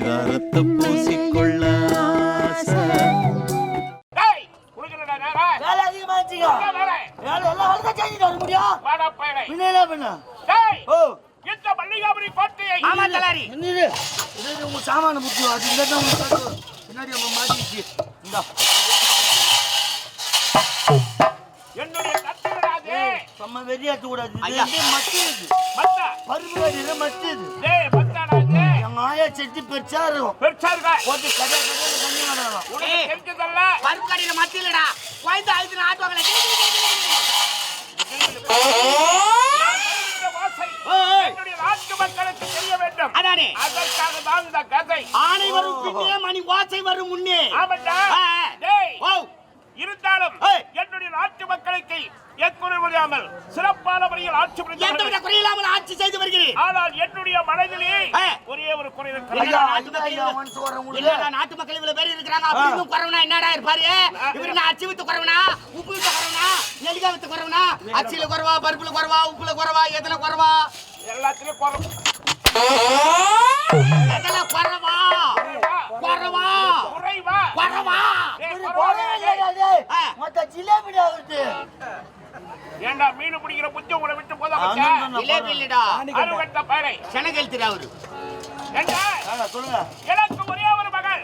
பரிதாரத்தை பூசிக்கொள்ள? வேலை அதிகமா இருந்துச்சுங்க எங்க நேரம்? வேலை எல்லாம் தான் செஞ்சுட்டு வர முடியும். பின்ன என்ன பண்ண டேய், ஓ இந்த மல்லிகாபுரி கோட்டையை ஆமா தலாரி என்னது இது இது உங்க சாமான முக்கியம் அது இந்த தான் உங்களுக்கு காட்டுவோம். பின்னாடி நம்ம மாட்டிச்சு இந்தா என்னுடைய கட்டுகிறாதே. நம்ம வெறியாட்டு கூடாது இது ஐயா. வந்து மத்து இது மத்தா. பருப்பு கடியில மத்து இது டேய், மத்தாடாதே. எங்க ஆயா செட்டி பெருசா இருக்கும் பெருசா இருக்கா? போட்டு கடை கடையில் பண்ணி வரலாம் உனக்கு ஏய். தெரிஞ்சதல்ல? பருப்பு கடையில மத்தியிலடா குழந்தை அழுது ஆட்டுவாங்களே. இந்த ஓசை ஏய். என்னுடைய நாட்டு மக்களுக்கு தெரிய வேண்டும். அதானே? அதற்காக தான் இந்த கதை. ஆணை வரும் பின்னே மணி ஓசை வரும் முன்னே. இருந்தாலும். என்னுடைய நாட்டு மக்களுக்கு எக்குறை முடியாமல் சிறப்பான முறையில் ஆட்சி புரிந்து ஆட்சி செய்து வருகிறேன். ஆனால் என்னுடைய மனதிலே. ஒரே ஒரு குறை நாட்டு மக்கள் இவ்வளவு பேர் இருக்கிறாங்க. அப்படின்னு குறவனா என்னடா இருப்பாரு? இவரு நான் அச்சு வித்து குறவனா? உப்பு வித்து குறவனா? நெல்லிக்காய் வித்து குறவனா? அச்சில குறவா பருப்புல குறவா உப்புல குறவா எதுல குறவா? எல்லாத்திலும் குறை எதுல குறவா? குறவா. குறைவா? குறவா. குறைவா. மொத்த அவருக்கு ஏண்டா மீன் பிடிக்கிற புத்தி உங்களை விட்டு அவரு சொல்லுங்க எனக்கு ஒரே ஒரு மகள்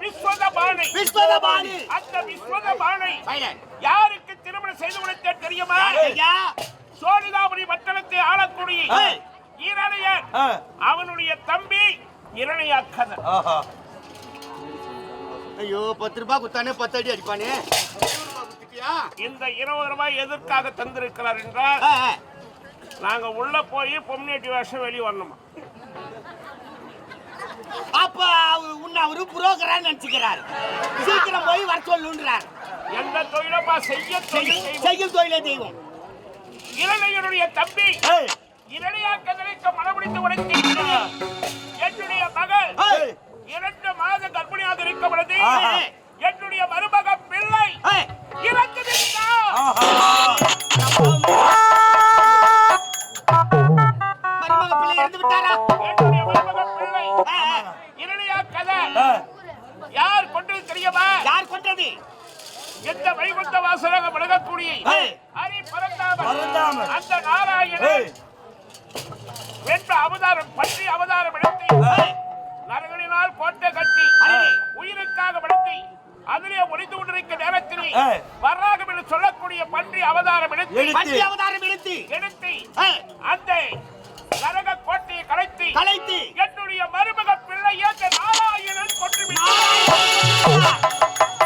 விஸ்வத பாணி அந்த விஸ்வத யாருக்கு திருமணம் செய்து கொடுத்த தெரியுமா ஐயா சோழிதாபுரி மட்டணத்தை ஆளக்கூடிய ஈரணையர் அவனுடைய தம்பி இரணையாக்கதன் ஐயோ பத்து ரூபாய் குத்தானே பத்து அடி அடிப்பானே இந்த இருபது ரூபாய் எதற்காக தந்திருக்கிறார் என்றால். நாங்க உள்ள போய் பொம்னேட்டி வேஷம் வெளியே வரணுமா? அப்ப அவரு உன்னை அவரு புரோக்கரா நினைச்சுக்கிறாரு. சீக்கிரம் போய் வர சொல்லுன்றார். எந்த தொழிலப்பா? செய்ய தொழில். செய்யும் தொழிலே தெய்வம். இரணையனுடைய தம்பி ஏய் இரணையாக்கதற்கு மனமுடித்து உடைத்திருக்கிறார் என்னுடைய மகள் இரண்டு மாத கர்ப்பிணியாக இருக்கும் பொழுது. என்னுடைய மருமக அதிலே ஒளிந்து கொண்டிருக்க நேரத்தில். வராகம் என்று சொல்லக்கூடிய பன்றி அவதாரம் எடுத்து. பன்றி அவதாரம் எடுத்து எடுத்து அந்த நரக கோட்டையை கலைத்து கலைத்து என்னுடைய மருமக பிள்ளை ஏற்ற நாராயணன் கொன்று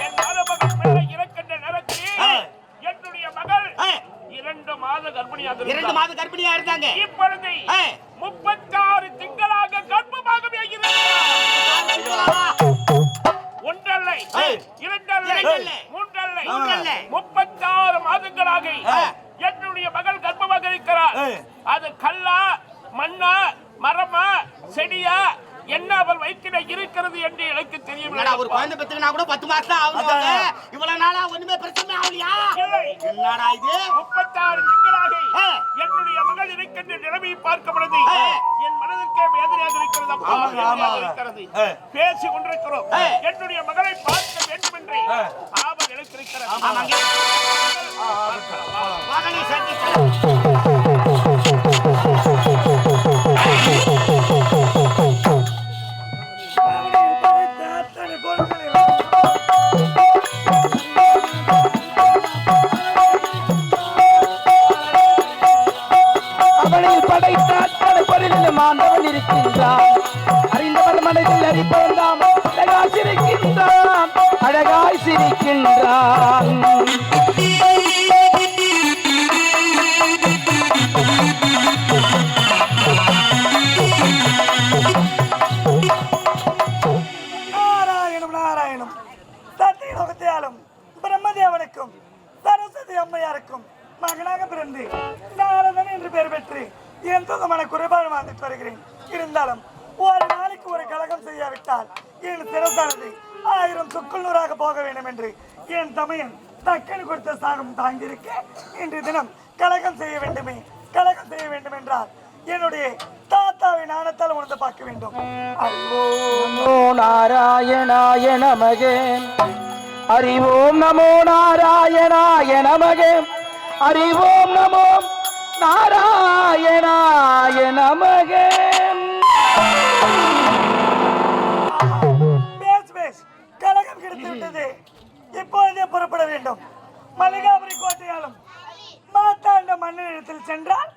என் மருமக பிள்ளை இறக்கின்ற நேரத்தில். என்னுடைய மகள் இரண்டு மாத கர்ப்பிணியாக இரண்டு. மாத கர்ப்பிணியா இருந்தாங்க இப்பொழுது மண்ணா மரமா செடியா என்ன அவள் வயிற்றில இருக்கிறது என்று எனக்கு தெரியவில்லை ஒரு குழந்தை பெத்துக்கினா கூட பத்து மாசம் தான் ஆகுது அதான். இவ்வளவு நாளா ஒண்ணுமே பிரச்சனை ஆகலையா. என்னடா இது முப்பத்தாறு திங்களாக. என்னுடைய மகள் இருக்கின்ற நிலைமையை ஏய். என் மனதிற்கே வேதனையாக இருக்கிறது. பேசி கொண்டிருக்கிறோம். என்னுடைய மகளை பார்க்க வேண்டும் என்று. ஆவல் எழுத்திருக்கிறது படைப்பொருளில் மாண்டவன் இருக்கின்றான் அறிந்தவர் மனதில் அறிப்பவன் தாம் அழகாய் சிரிக்கின்றான் அழகாய் சிரிக்கின்றான் நாராயணம் நாராயணம் சத்திய லோகத்தையாலும் பிரம்மதேவனுக்கும் சரஸ்வதி அம்மையாருக்கும் மகனாக பிறந்து நாரதன் என்று பெயர் பெற்று என் சுகமான குறைபாடு வாழ்ந்துட்டு வருகிறேன். இருந்தாலும் ஒரு நாளைக்கு ஒரு கலகம் செய்யாவிட்டால் என் சிறப்பானது. ஆயிரம் சுக்குள்ளூராக போக வேண்டும் என்று என் தமையன் தக்கன் கொடுத்த சாகம் தாங்கியிருக்க இன்று தினம் கழகம் செய்ய வேண்டுமே கழகம் செய்ய வேண்டும் என்றால் என்னுடைய தாத்தாவை நாணத்தால் உணர்ந்து பார்க்க வேண்டும். அறிவோ நாராயணாய நமகே. அறிவோம் நமோ நாராயணாய நமகே. அறிவோம் நமோ நாராயணாய நமக. பேஸ் பேஸ் கலகம் கிடைத்து விட்டது. இப்பொழுதே புறப்பட வேண்டும். மல்லிகாபுரி கோட்டையாலும் மாத்தாண்ட மண்ணிடத்தில் சென்றால்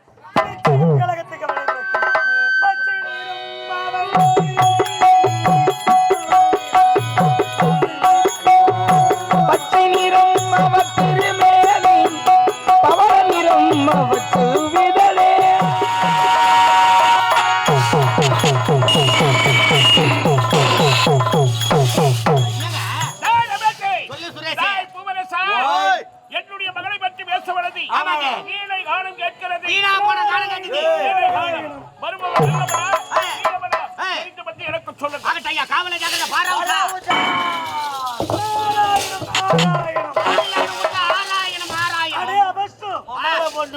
கழகத்துக்கு கலகத்துக்கு பச்சை நீரும்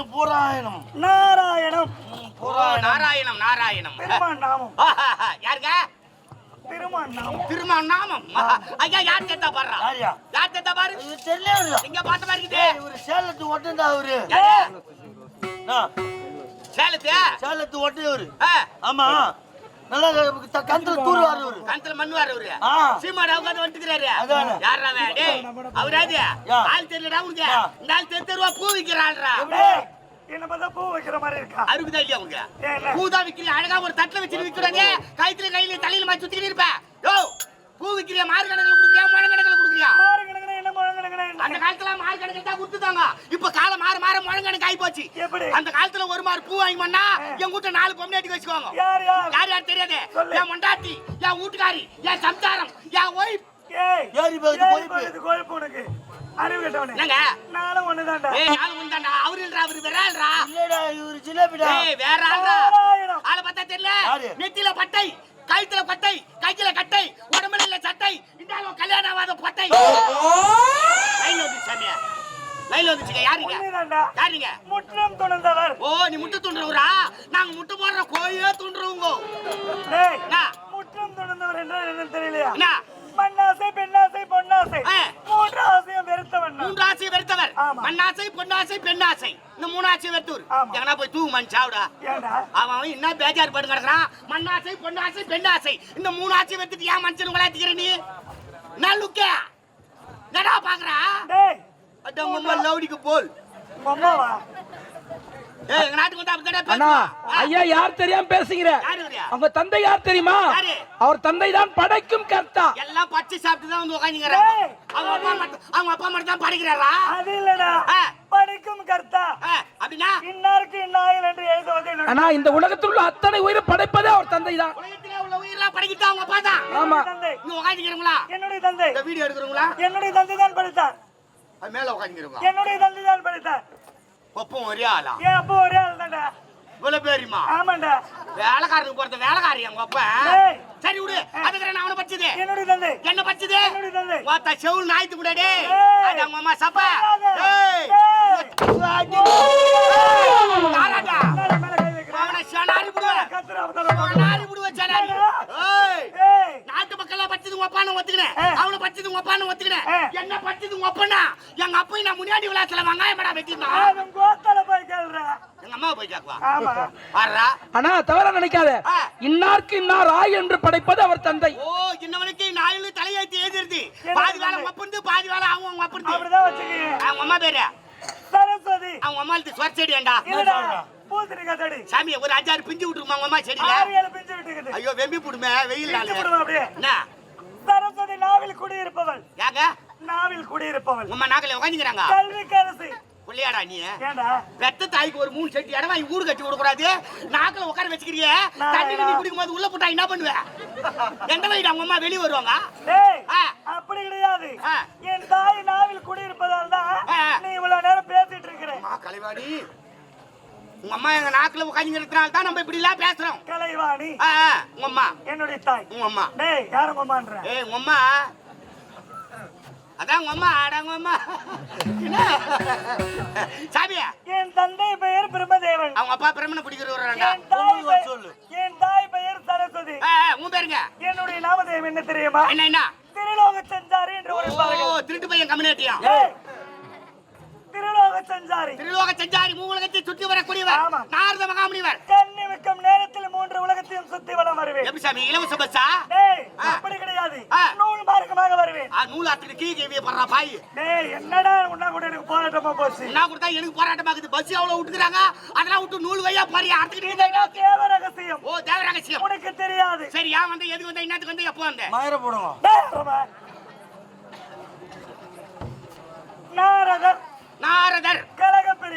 போட்டு பூராயணம். நாராயணம். நாராயணம் நாராயணம். பெருமான் நாமம். யாருங்க? பெருமான் நாமம். திருமா நாமம். ஐயா யார் பாடுறா? யாரியா? யார் தேத்தா பாரு? இது தெரியல இங்க பார்த்த மாதிரி இருக்குது இவரு சேலத்து ஒட்டுந்தா அவரு சேலத்து? சேலத்து ஒட்டுவரு ஆ, ஆமா. நல்லா கந்தல அவரு ஆ. சீமாடா உட்காந்து வந்துக்கிறாரு. யாரா அவன்? டேய் அவராது. ஆள் தெரியலடா உனக்கு. இந்த ஆள் தெரு தெருவா பூ விக்கிறாள்ரா என்ன பார்த்தா பூ வைக்கிற மாதிரி இருக்கா? அருகுதா இல்லையா உங்க ஏன் பூ தான் விக்கிறீங்க. அழகா ஒரு தட்டுல வச்சு விக்கிறாங்க. கைத்துல கையில தலையில மாதிரி சுத்திக்கிட்டு இருப்ப. யோ பூ விக்கிறியா? மாறு கணக்கில் கொடுக்குறியா? முழ கணக்கில் கொடுக்குறியா? அந்த காலத்துல மாறு கணக்கில் தான் கொடுத்துட்டாங்க இப்ப காலம் மாற மாற முழ கணக்கு ஆகி போச்சு எப்படி? அந்த காலத்துல ஒரு மாறு பூ வாங்கி பண்ணா என் வீட்டுல நாலு பொம்னாட்டி வச்சுக்கோங்க யார் யார்? தெரியாது. என் மொண்டாட்டி என் வீட்டுக்காரி என் சம்சாரம் என் ஒய்ஃப் ஏறி போகுது கொழுப்பு. உனக்கு. அறிவு கட்டவனே. நானும் ஒண்ணுதான்டா. ஏய் நாலு முந்தாண்டா அவரு இல்லடா அவரு வேற ஆள்ரா. இல்லடா இவரு ஜிலேபிடா ஏய் வேற நாராயணம் ஆளை பார்த்தா தெரியல? நெத்தியில பட்டை கழுத்துல பட்டை கைத்துல கட்டை உடம்புல சட்டை ஆளு கல்யாணம் ஆகாத பட்டை லைன்ல வந்து சாமியா லைன்ல வந்துச்சுங்க யாருங்க யாருங்க முற்றம் ஓ நீ முட்டை துண்டுறவரா நாங்க முட்டை போடுற கோயே துண்டுறவங்க முற்றம் துணர்ந்தவர் என்றால் என்னன்னு தெரியலையா மண்ணாசை பெண்ணாசை பொன்னாசை ஆ. மூன்று ஆசையும் வெறுத்தவன். மூன்று ஆசை வெறுத்தவர். மண்ணாசை பொன்னாசை பெண்ணாசை இந்த மூணு ஆசை வெறுத்தவர் போய் தூக்கு மண் சாவுடா அவன் என்ன பேஜார் பட்டு கிடக்குறான் மண்ணாசை பொன்னாசை பெண்ணாசை இந்த மூணு ஆசை வெறுத்துட்டு ஏன் மனுஷன் விளையாட்டுக்கிற நீ நான் லுக்கே என்னடா பாக்குறா? டேய். அட உங்க லவுடிக்கு போல். ஐயா யார் தெரியாம பேசுகிற? அவங்க தந்தை யார் தெரியுமா? யாரு? அவர் தந்தை தான் படைக்கும் கர்த்தா. எல்லாம் பச்சை சாப்பிட்டு தான் வந்து. அவங்க அப்பா மட்டும் அவங்க அப்பா மட்டும் தான் படிக்கிறாரா? அது இல்லடா. படிக்கும் கர்த்தா. அப்படின்னா? இன்னாருக்கு இன்னாயில் என்று எழுதுவது ஆனா இந்த உலகத்தில் உள்ள அத்தனை உயிரை படைப்பதே அவர் தந்தை தான். உலகத்திலே உள்ள உயிரெல்லாம் படிக்கிட்டு அவங்க அப்பா தான். ஆமா. தந்தை. இங்க உட்காந்துக்கிறவங்களா என்னுடைய தந்தை. இந்த வீடியோ எடுக்கிறவங்களா என்னுடைய தந்தை தான் படித்தார். அது மேல உட்காந்துக்கிறவங்க என்னுடைய தந்தை தான் படித்தார். ஒப்பம் ஒரே ஆளா என் அப்பா ஒரே ஆள் தான்டா இவ்வளவு பேருமா ஆமாண்டா வேலைக்காரனுக்கு பிறந்த வேலைக்காரி அவங்க அப்பா. சரி விடு அதுக்கு நான் அவனை பச்சது என்னுடைய தந்தை என்ன பச்சது வாத்தா செவுல் நாய்த்து ஏய். அது அவங்க அம்மா சப்பா. அவனை சனாரி விடுவ கத்துற அவதாரம் பார்க்கணும். சனாரி விடுவ சனாரி ஏய் ஏய் நாட்டு மக்கள் பச்சது அப்பான்னு ஒத்துக்கினேன் ஆ. அவனை பச்சது அப்பான்னு ஒத்துக்கினேன். என்ன பச்சது அப்பனா எங்க அப்பா நான் முன்னாடி விளையாட்டுல வெங்காயம் படா வெட்டிருந்தான் கோத்தால போய் கேளுடா எங்க அம்மா போய் கேக்குவா ஆனா தவற நினைக்காத. இன்னார்க்கு இன்னார் ஆய் என்று படைப்பது அவர் தந்தை. ஓ இன்னவனுக்கு நாயில தலையெழுத்து எழுதிருது பாதி வேலை உங்க அப்பந்து பாதி வேலை அவங்க உங்க அப்பந்து அப்படிதான் வச்சுக்கீங்க. அவங்க அம்மா பேரு? சரஸ்வதி. அவங்க அம்மா சொர் செடியாண்டா இல்லடா பூசணிக்காய் செடி. சாமி ஒரு அஞ்சாறு பிஞ்சு விட்டுருமா அம்மா செடியில? ஐயோ வெம்பி புடுமே வெயில் அப்படியே? என்ன? சரஸ்வதி நாவில் குடியிருப்பவள். யாங்க? நாவில் குடியிருப்பவள். அம்மா நாக்கில உட்காந்துக்கிறாங்க கல்விக்கு அரசு. புள்ளையாடா நீ. ஏண்டா? பெத்த தாய்க்கு ஒரு மூணு செட்டி இடம் வாங்கி ஊடு கட்டி விடக்கூடாது நாக்கில் உட்கார வச்சுக்கிறிய. தண்ணி நீ குடிக்கும் போது உள்ள போட்டா என்ன பண்ணுவ? எந்த வயது அவங்க அம்மா வெளியே வருவாங்க. அப்படி கிடையாது. என் தாய் நாவில் குடியிருப்பதால் தான். நீ இவ்வளவு நேரம் பேசிட்டு இருக்கிற. அம்மா கலைவாடி. உங்க அம்மா எங்க நாக்குல உட்காந்துங்கிறதுனால தான் நம்ம இப்படி எல்லாம் பேசுறோம். கலைவாணி. உங்க அம்மா. என்னுடைய தாய். உங்க அம்மா. டேய் யாரும் அம்மான்ற? ஏய் உங்க அம்மா. அதான் உங்க அம்மா அட உங்க அம்மா? சாமியா? என் தந்தை பெயர் பிரம்மதேவன். அவங்க அப்பா பிரம்மனை பெயர் சொல்லு. என் தாய் பெயர் சரஸ்வதி. உன் பேருங்க. என்னுடைய நாமதேயம் என்ன தெரியுமா? என்ன என்ன? திருலோக சஞ்சாரி என்று உரைப்பார்கள் திருட்டு பையன் கம்யூனிட்டியா? திருலோக சஞ்சாரி. திருலோக செஞ்சாரி மூலகத்தை சுற்றி வரக்கூடியவர். நாரத மகாமுனிவர். கண்ணி வைக்கும் நேரத்தில் மூன்று உலகத்தையும் சுத்தி வலம் வருவேன். எப்படி சாமி இலவச பஸ்ஸா. அப்படி கிடையாது. நூல் மார்க்கமாக வருவேன். ஆ, நூலாத்துக்கு கீ கேவிய படுறா பாய். டேய் என்னடா உன்ன கூட எனக்கு போராட்டமா போச்சு? என்ன கொடுத்தா எனக்கு போராட்டமாக்குது பஸ் அவ்வளவு விட்டுக்கிறாங்க? அதெல்லாம் விட்டு நூல் வையா பாரியா அடுத்துக்கிட்டு தேவ ரகசியம். ஓ தேவ ரகசியம். உனக்கு தெரியாது. சரி ஏன் வந்து எதுக்கு வந்த இன்னத்துக்கு வந்து எப்போ வந்த? மயிர போடுங்க. நாரதர். நாரதர்.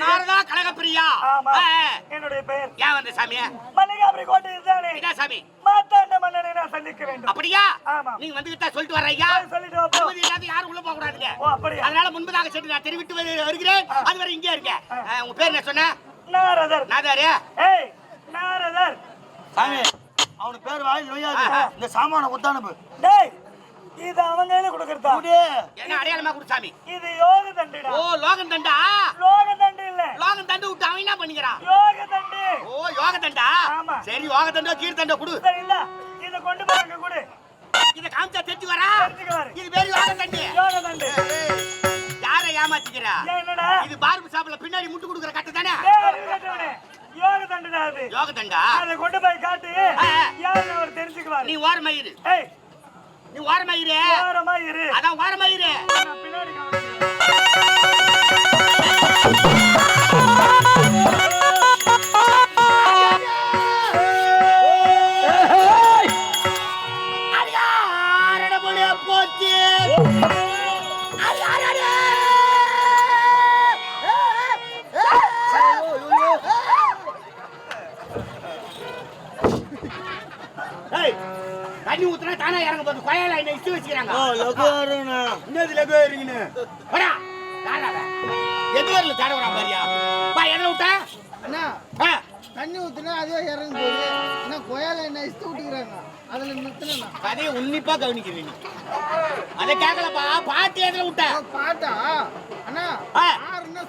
நாரதா கனகப்பிரியா ஆமா. ஆ, ஆ. என்னுடைய பெயர். ஏன் வந்த சாமி? மல்லிகாபுரி தானே. என்ன சாமி? மாத்தாண்ட மன்னனை நான் சந்திக்க வேண்டும் அப்படியா. நீங்க வந்துகிட்டா சொல்லிட்டு வர ஐயா சொல்லிட்டு. அனுமதி இல்லாத யாரும் உள்ள போக கூடாதுங்க. ஓ அப்படியா? அதனால முன்பதாக சென்று நான் தெரிவித்து வரு- வருகிறேன். அது வரை இங்கே இருக்க ஆ, உங்க பேர் என்ன சொன்ன? நாரதர். நாதாரு. ஏய் நாரதர். சாமி அவனுக்கு பேர் வாயில் நொய்யாது இந்த சாமான குத்தானுப்பு டேய் இது அவங்க கையில கொடுக்கறதா? என்ன அடையாளமா கொடு சாமி? இது யோக தண்டுடா. ஓ லோகம் தண்டா? லோக தண்டு இல்ல. லோகம் தண்டு விட்டு அவன் என்ன பண்ணிக்கிறான் யோக தண்டு. ஓ யோக தண்டா? ஆமா. சரி யோக தண்டோ கீழ் தண்டோ கொடு. சரி இல்ல. இத கொண்டு போங்க கொடு. இத காமிச்சா தெரிஞ்சு வரா? இது பேர் யோக தண்டு. யோக தண்டு. யாரை ஏமாத்திக்கிறா? என்னடா? இது பார்பு ஷாப்ல பின்னாடி முட்டு கொடுக்குற கட்டு தானே. யோக தண்டுடா அது. யோக தண்டா? அதை கொண்டு போய் காட்டு. யாருன்னு அவர் தெரிஞ்சுக்குவாரு. நீ ஓரமயிரு ஏய் நீ ஓரமயிரு ஓரமா இரு. அதான் ஓரமயிரு நான் பின்னாடி போச்சு. தண்ணி ஊத்துனா தானே இறங்க போகுது கொயல என்ன இஷ்டு வச்சுக்கிறாங்க லகுவாருண்ணா இன்னது லகுவா இருக்கீங்க வரா? எது வரல தட வரா பாரியா பா எதில் விட்டா அண்ணா ஆ, தண்ணி ஊத்துனா அதுவே இறங்கி போகுது என்ன கொயால என்ன இஷ்டு விட்டுக்கிறாங்க அதுல நிறுத்தினா கதையை உன்னிப்பா கவனிக்கிறேன் நீ அதை கேட்கலப்பா பாட்டு எதில் விட்ட பாட்டா அண்ணா ஆ.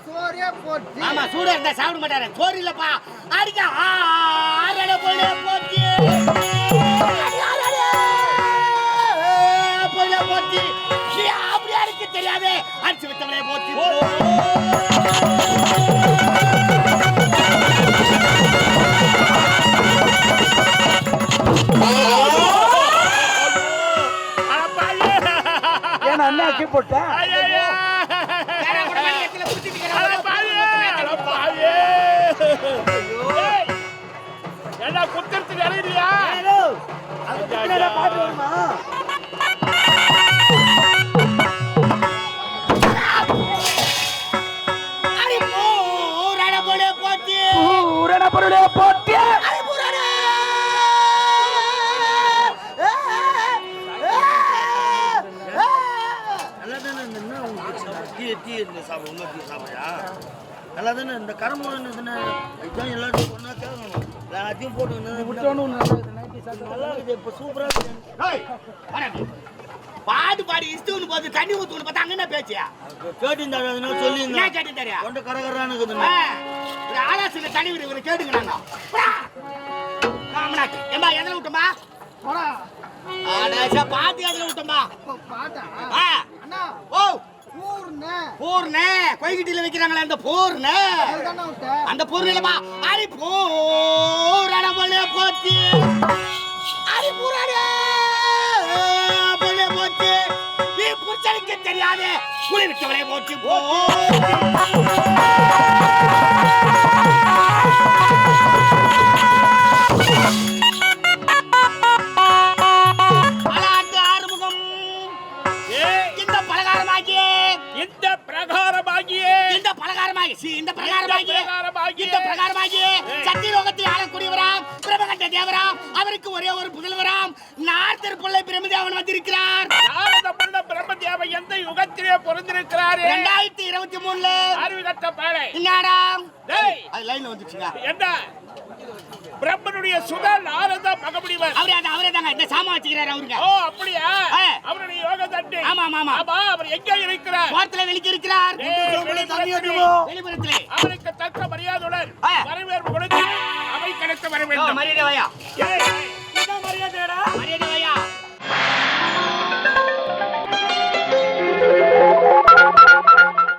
சோறியா போட்டு ஆமா சூடா இருந்தா சாப்பிட மாட்டாரு சோறு இல்லப்பா அடிக்க போல போச்சு போத்தி அப்படியா இருக்கு தெரியாது அடிச்சு விட்டவளே போத்தி ஏன் அண்ணாக்கி என்ன குத்துறதுக்கு இறங்குறியா பாட்டு வருமா டீ சாப்பிடுறியா? நல்லா தானே இந்த கரம்பு தானே இதுதான் எல்லாத்தையும் ஒன்றா கேட்கணும். எல்லாத்தையும் போட்டு நல்லா இருக்குது இப்போ சூப்பராக இருக்குது. பாட்டு பாடி இஷ்டம்னு பார்த்து தண்ணி ஊத்துன்னு பார்த்தா அங்க என்ன பேச்சியா கேட்டிருந்தாரு அதனால என்ன சொல்லியிருந்தேன் கேட்டு தெரியா கொண்ட கரகரான்னு இருக்குதுண்ணா ஒரு ஆலோசனை தனி விடு இவரை கேட்டுங்க நாங்க. காமனாக்கு ஏம்பா எதில் விட்டோமா போடா. அடாச்சா பாத்து எதில் விட்டோமா அண்ணா ஓ. பூர்ணே. கொய்கிட்டில வைக்கிறாங்களே அந்த பூர்ணே. அந்த பூர்ண இல்லப்பா அரி பூரண போல போச்சு. அரி பூரண போல நீ புருஷனுக்கு தெரியாது புலி விட்டவளே போச்சு போ. என்னடா? டேய். அது லைன்ல வந்துச்சுங்க. என்ன? பிரம்மனுடைய சுத நாரத மகமுடிவர். அவரே அந்த அவரே தாங்க. இந்த சாமான் வச்சுக்கிறாரு அவருங்க. ஓ அப்படியா. அவருடைய யோக தண்டி. ஆமா, ஆமா, ஆமா. ஆமா அவர் எங்க இருக்கிறார்? கோரத்துல வெளிக்கு இருக்கிறார். வெளிப்புறத்திலே. அவனுக்கு தக்க மரியாதையுடன். வரவேற்பு கொடுத்து அவை கிடைத்து வர வேண்டும். மரியாதை வாயா ஏய்,